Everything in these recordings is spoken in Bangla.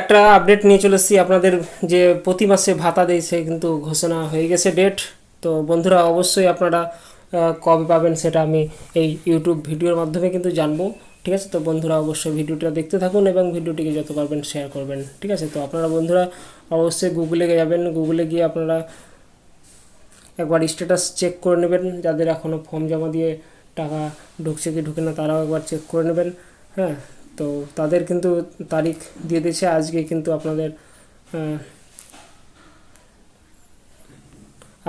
একটা আপডেট নিয়ে চলে এসেছি। আপনাদের যে প্রতি মাসে ভাতা দিয়েছে কিন্তু ঘোষণা হয়ে গেছে ডেট তো বন্ধুরা, অবশ্যই আপনারা কবে পাবেন সেটা আমি এই ইউটিউব ভিডিওর মাধ্যমে কিন্তু জানব। ঠিক আছে? তো বন্ধুরা, অবশ্যই ভিডিওটা দেখতে থাকুন এবং ভিডিওটিকে যত পারবেন শেয়ার করবেন। ঠিক আছে? তো আপনারা বন্ধুরা, অবশ্যই গুগলে যাবেন। গুগলে গিয়ে আপনারা একবার স্ট্যাটাস চেক করে নেবেন। যাদের এখনও ফর্ম জমা দিয়ে টাকা ঢুকছে কি ঢুকে না, তারাও একবার চেক করে নেবেন। হ্যাঁ? তো তাদের কিন্তু তারিখ দিয়ে দিয়েছে। আজকে কিন্তু আপনাদের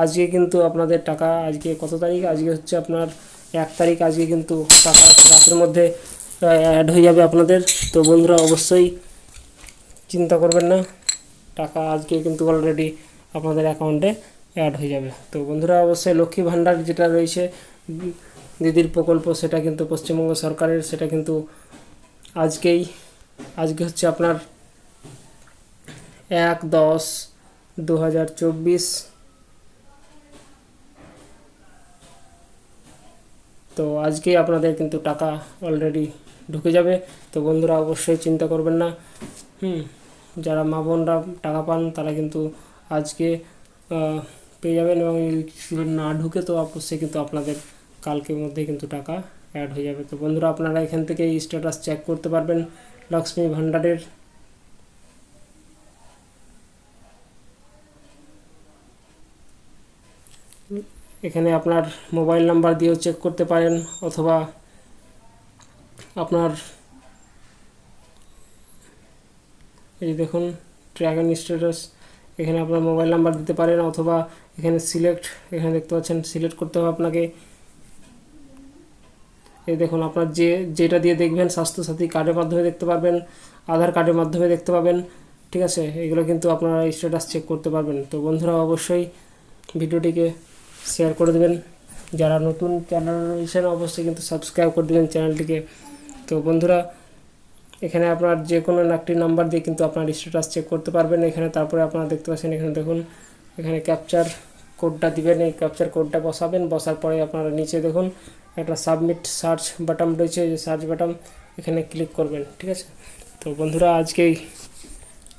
আজকে কিন্তু আপনাদের টাকা, আজকে কত তারিখ? আজকে হচ্ছে আপনার এক তারিখ, আজকে কিন্তু টাকা রাতের মধ্যে অ্যাড হয়ে যাবে আপনাদের। তো বন্ধুরা, অবশ্যই চিন্তা করবেন না। টাকা আজকে কিন্তু অলরেডি আপনাদের অ্যাকাউন্টে অ্যাড হয়ে যাবে। তো বন্ধুরা, অবশ্যই লক্ষ্মী ভাণ্ডার যেটা রয়েছে, দিদির প্রকল্প, সেটা কিন্তু পশ্চিমবঙ্গ সরকারের, সেটা কিন্তু আজকেই, আজকে হচ্ছে আপনার এক দশ দু হাজার চব্বিশ। তো আজকেই আপনাদের কিন্তু টাকা অলরেডি ঢুকে যাবে। তো বন্ধুরা অবশ্যই চিন্তা করবেন না। হুম, যারা মা বোনরা টাকা পান তারা কিন্তু আজকে পেয়ে যাবেন এবং না ঢুকে তো অবশ্যই কিন্তু আপনাদের কালকের মধ্যে কিন্তু টাকা অ্যাড হয়ে যাবে। তো বন্ধুরা, আপনারা এখান থেকে স্ট্যাটাস চেক করতে পারবেন লক্ষ্মী ভাণ্ডারের। এখানে আপনার মোবাইল নাম্বার দিয়েও চেক করতে পারেন, অথবা আপনার এই দেখুন ট্র্যাক অ্যান্ড স্ট্যাটাস এখানে আপনার মোবাইল নাম্বার দিতে পারেন, অথবা এখানে সিলেক্ট এখানে দেখতে পাচ্ছেন সিলেক্ট করতে হবে আপনাকে। এই দেখুন, আপনার যে, যেটা দিয়ে দেখবেন, স্বাস্থ্যসাথী কার্ডের মাধ্যমে দেখতে পারবেন, আধার কার্ডের মাধ্যমে দেখতে পাবেন ঠিক আছে? এগুলো কিন্তু আপনারা স্ট্যাটাস চেক করতে পারবেন। তো বন্ধুরা, অবশ্যই ভিডিওটিকে শেয়ার করে দেবেন। যারা নতুন চ্যানেল রয়েছেন অবশ্যই কিন্তু সাবস্ক্রাইব করে দেবেন চ্যানেলটিকে তো বন্ধুরা, এখানে আপনার যে কোনো একটি নাম্বার দিয়ে কিন্তু আপনার স্ট্যাটাস চেক করতে পারবেন। এখানে তারপরে আপনারা দেখতে পাচ্ছেন, এখানে দেখুন, এখানে ক্যাপচার কোডটা দিবেন, এই ক্যাপচার কোডটা বসাবেন। বসার পরে আপনারা নিচে দেখুন, একটা সাবমিট সার্চ বাটন রয়েছে যে সার্চ বাটন এখানে ক্লিক করবেন, ঠিক আছে? তো বন্ধুরা আজকেই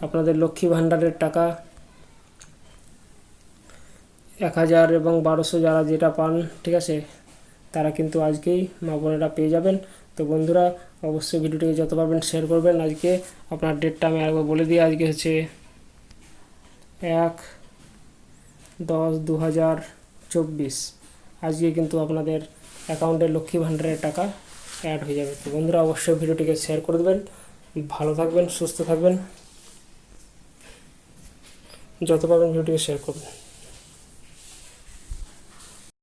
আপনাদের লক্ষ্মী ভাণ্ডারের টাকা এক হাজার এবং বারোশো যারা যেটা পান, ঠিক আছে, তারা কিন্তু আজকেই মা বোনেরা পেয়ে যাবেন। তো বন্ধুরা, অবশ্যই ভিডিওটিকে যত পারবেন শেয়ার করবেন। আজকে আপনার ডেটটা আমি আরেকবার বলে দিই, আজকে হচ্ছে এক দশ দু হাজার চব্বিশ। আজকে কিন্তু আপনাদের অ্যাকাউন্টে লক্ষ্মী ভাণ্ডারের টাকা অ্যাড হয়ে যাবে। তো বন্ধুরা, অবশ্যই ভিডিওটিকে শেয়ার করে দেবেন। ভালো থাকবেন, সুস্থ থাকবেন। যত পারবেন ভিডিওটিকে শেয়ার করবেন।